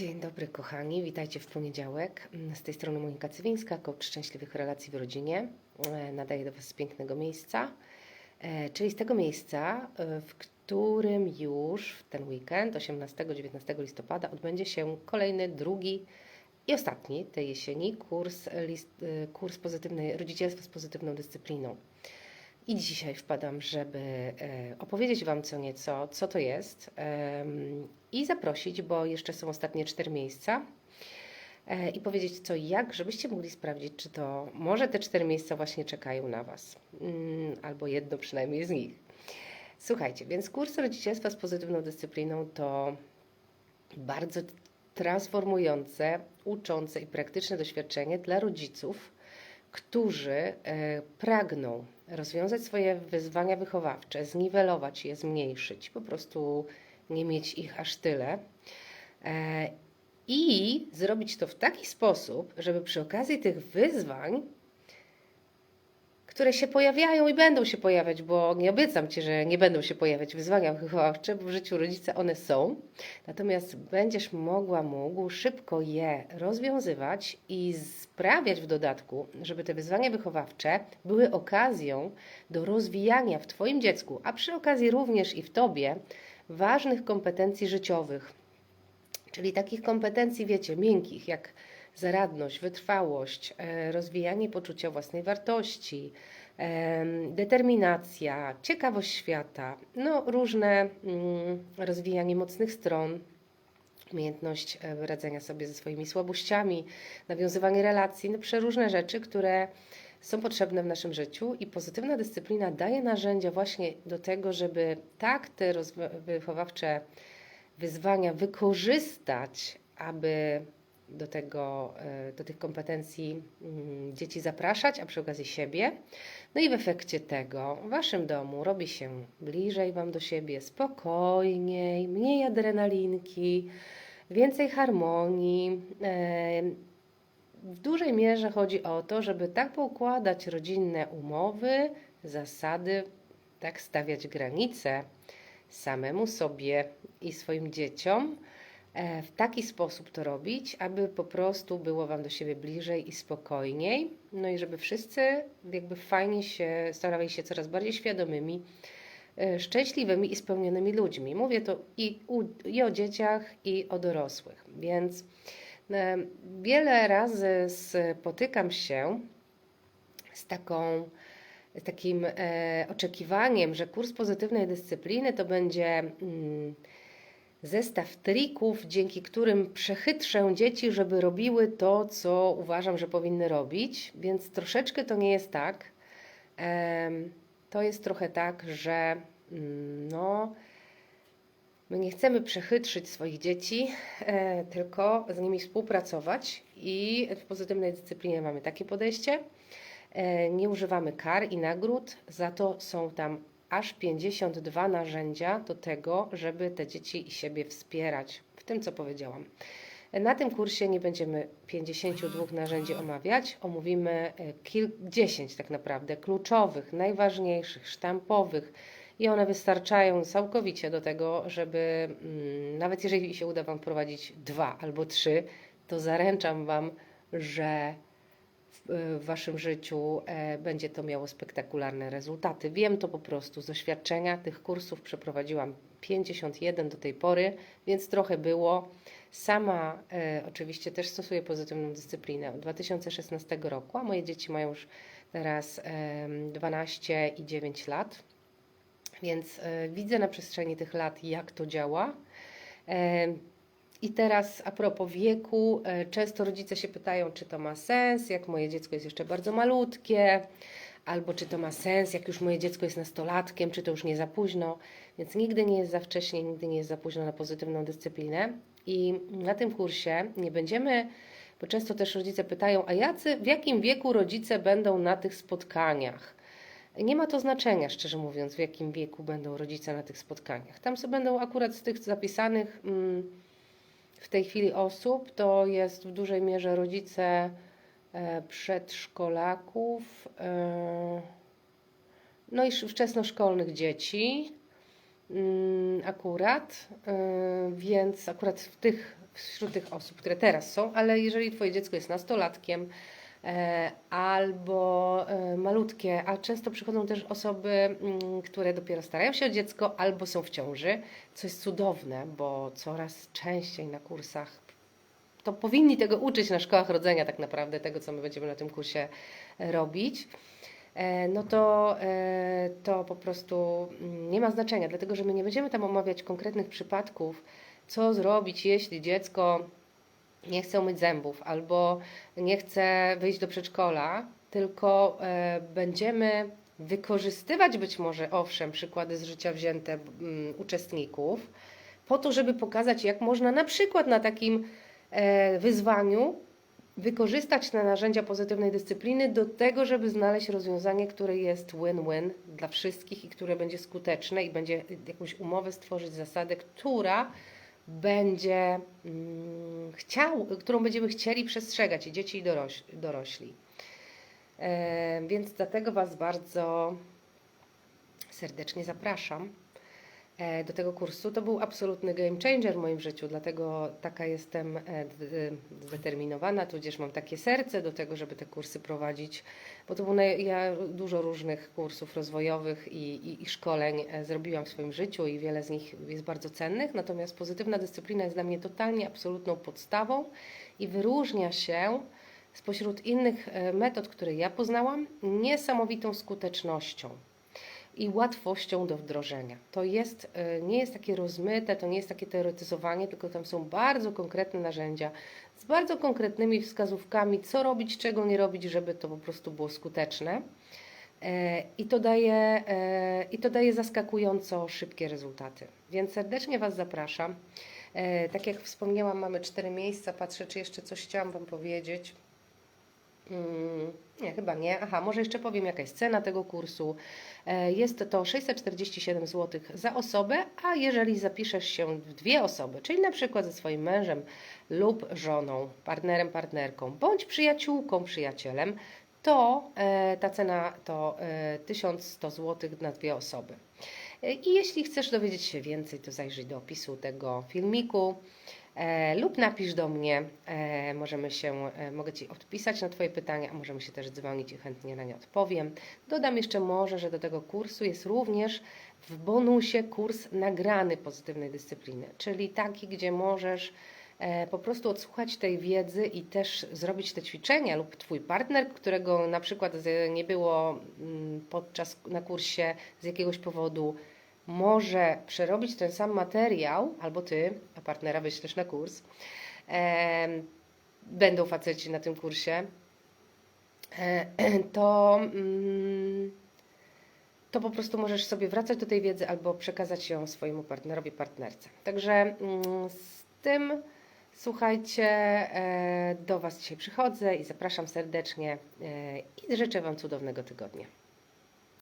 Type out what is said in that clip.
Dzień dobry kochani, witajcie w poniedziałek. Z tej strony Monika Cywińska, coach szczęśliwych relacji w rodzinie. E, Nadaję do Was z pięknego miejsca, e, czyli z tego miejsca, e, w którym już w ten weekend, 18-19 listopada, odbędzie się kolejny, drugi i ostatni tej jesieni kurs, list, kurs pozytywnej, rodzicielstwa z pozytywną dyscypliną. I dzisiaj wpadam, żeby e, opowiedzieć Wam co nieco, co to jest i zaprosić, bo jeszcze są ostatnie cztery miejsca e, i powiedzieć co jak, żebyście mogli sprawdzić, czy to może te cztery miejsca właśnie czekają na Was, Mm, albo jedno przynajmniej z nich. Słuchajcie, więc kurs rodzicielstwa z pozytywną dyscypliną to bardzo transformujące, uczące i praktyczne doświadczenie dla rodziców, którzy e, pragną rozwiązać swoje wyzwania wychowawcze, zniwelować je, zmniejszyć, po prostu nie mieć ich aż tyle. E, I zrobić to w taki sposób, żeby przy okazji tych wyzwań, które się pojawiają i będą się pojawiać, bo nie obiecam Ci, że nie będą się pojawiać wyzwania wychowawcze, bo w życiu rodzica one są. Natomiast będziesz mogła, mógł szybko je rozwiązywać i sprawiać w dodatku, żeby te wyzwania wychowawcze były okazją do rozwijania w Twoim dziecku, a przy okazji również i w Tobie, ważnych kompetencji życiowych. Czyli takich kompetencji, wiecie, miękkich, jak zaradność, wytrwałość, e, rozwijanie poczucia własnej wartości, em, determinacja, ciekawość świata, no różne mm, rozwijanie mocnych stron, umiejętność e, radzenia sobie ze swoimi słabościami, nawiązywanie relacji, no przeróżne rzeczy, które są potrzebne w naszym życiu i pozytywna dyscyplina daje narzędzia właśnie do tego, żeby tak te wychowawcze wyzwania wykorzystać, aby do, tego, e, do tych kompetencji mm, dzieci zapraszać, a przy okazji siebie. No i w efekcie tego w Waszym domu robi się bliżej Wam do siebie, spokojniej, mniej adrenalinki, więcej harmonii. E, W dużej mierze chodzi o to, żeby tak poukładać rodzinne umowy, zasady, tak stawiać granice samemu sobie i swoim dzieciom, w taki sposób to robić, aby po prostu było Wam do siebie bliżej i spokojniej, no i żeby wszyscy jakby fajnie się, starali się coraz bardziej świadomymi, e, szczęśliwymi i spełnionymi ludźmi. Mówię to i, u, i o dzieciach, i o dorosłych, więc e, wiele razy spotykam się z taką z takim e, oczekiwaniem, że kurs pozytywnej dyscypliny to będzie mm, zestaw trików, dzięki którym przechytrzę dzieci, żeby robiły to, co uważam, że powinny robić, więc troszeczkę to nie jest tak. To jest trochę tak, że mm, no, my nie chcemy przechytrzyć swoich dzieci, e, tylko z nimi współpracować i w pozytywnej dyscyplinie mamy takie podejście. E, Nie używamy kar i nagród, za to są tam aż 52 narzędzia do tego, żeby te dzieci i siebie wspierać. W tym, co powiedziałam. E, Na tym kursie nie będziemy 52 narzędzi omawiać, omówimy e, kil- 10 tak naprawdę kluczowych, najważniejszych, sztampowych. I one wystarczają całkowicie do tego, żeby mm, nawet jeżeli się uda Wam wprowadzić dwa albo trzy, to zaręczam Wam, że w, w Waszym życiu e, będzie to miało spektakularne rezultaty. Wiem to po prostu z doświadczenia. Tych kursów przeprowadziłam 51 do tej pory, więc trochę było. Sama e, oczywiście też stosuję pozytywną dyscyplinę od 2016 roku, a moje dzieci mają już teraz e, 12 i 9 lat, więc e, widzę na przestrzeni tych lat, jak to działa. E, i teraz a propos wieku, e, często rodzice się pytają, czy to ma sens, jak moje dziecko jest jeszcze bardzo malutkie, albo czy to ma sens, jak już moje dziecko jest nastolatkiem, czy to już nie za późno. Więc nigdy nie jest za wcześnie, nigdy nie jest za późno na pozytywną dyscyplinę. I na tym kursie nie będziemy, bo często też rodzice pytają, a jacy, w jakim wieku rodzice będą na tych spotkaniach? Nie ma to znaczenia, szczerze mówiąc, w jakim wieku będą rodzice na tych spotkaniach. Tam sobie będą akurat z tych zapisanych. Mm, w tej chwili osób to jest w dużej mierze rodzice e, przedszkolaków, e, no i sz- wczesnoszkolnych dzieci. mm, akurat, y, więc akurat w tych, wśród tych osób, które teraz są, ale jeżeli Twoje dziecko jest nastolatkiem e, albo e, malutkie, a często przychodzą też osoby, mm, które dopiero starają się o dziecko albo są w ciąży, co jest cudowne, bo coraz częściej na kursach to powinni tego uczyć na szkołach rodzenia, tak naprawdę, tego, co my będziemy na tym kursie e, robić, e, no to, e, to po prostu mm, nie ma znaczenia, dlatego że my nie będziemy tam omawiać konkretnych przypadków, co zrobić, jeśli dziecko nie chce umyć zębów albo nie chce wyjść do przedszkola, tylko e, będziemy wykorzystywać być może, owszem, przykłady z życia wzięte mm, uczestników, po to, żeby pokazać, jak można na przykład na takim e, wyzwaniu wykorzystać te narzędzia pozytywnej dyscypliny do tego, żeby znaleźć rozwiązanie, które jest win-win dla wszystkich i które będzie skuteczne i będzie jakąś umowę stworzyć, zasadę, która będzie mm, chciał, którą będziemy chcieli przestrzegać i dzieci i doroś, dorośli. E, więc dlatego Was bardzo serdecznie zapraszam do tego kursu. To był absolutny game changer w moim życiu, dlatego taka jestem e, d- zdeterminowana, tudzież mam takie serce do tego, żeby te kursy prowadzić, bo to było ja dużo różnych kursów rozwojowych i, i, i szkoleń e, zrobiłam w swoim życiu i wiele z nich jest bardzo cennych, natomiast pozytywna dyscyplina jest dla mnie totalnie absolutną podstawą i wyróżnia się spośród innych e, metod, które ja poznałam, niesamowitą skutecznością i łatwością do wdrożenia. To jest, e, nie jest takie rozmyte, to nie jest takie teoretyzowanie, tylko tam są bardzo konkretne narzędzia z bardzo konkretnymi wskazówkami, co robić, czego nie robić, żeby to po prostu było skuteczne. E, I to, daje, e, I to daje zaskakująco szybkie rezultaty. Więc serdecznie Was zapraszam. Tak jak wspomniałam, mamy cztery miejsca. Patrzę, czy jeszcze coś chciałam Wam powiedzieć. Mm, Nie, chyba nie. Aha, może jeszcze powiem, jaka jest cena tego kursu. E, Jest to 647 zł za osobę, a jeżeli zapiszesz się w dwie osoby, czyli na przykład ze swoim mężem lub żoną, partnerem, partnerką, bądź przyjaciółką, przyjacielem, to e, ta cena to e, 1100 zł na dwie osoby. E, I jeśli chcesz dowiedzieć się więcej, to zajrzyj do opisu tego filmiku e, lub napisz do mnie. E, możemy się, e, mogę Ci odpisać na Twoje pytania, a możemy się też dzwonić i chętnie na nie odpowiem. Dodam jeszcze może, że do tego kursu jest również w bonusie kurs nagrany pozytywnej dyscypliny, czyli taki, gdzie możesz e, po prostu odsłuchać tej wiedzy i też zrobić te ćwiczenia lub Twój partner, którego na przykład nie było mm, podczas na kursie z jakiegoś powodu, może przerobić ten sam materiał, albo Ty, a partnera wyślesz na kurs. Będą faceci na tym kursie. To, mm, to po prostu możesz sobie wracać do tej wiedzy albo przekazać ją swojemu partnerowi, partnerce. Także mm, z tym słuchajcie, e, do Was dzisiaj przychodzę i zapraszam serdecznie e, i życzę Wam cudownego tygodnia.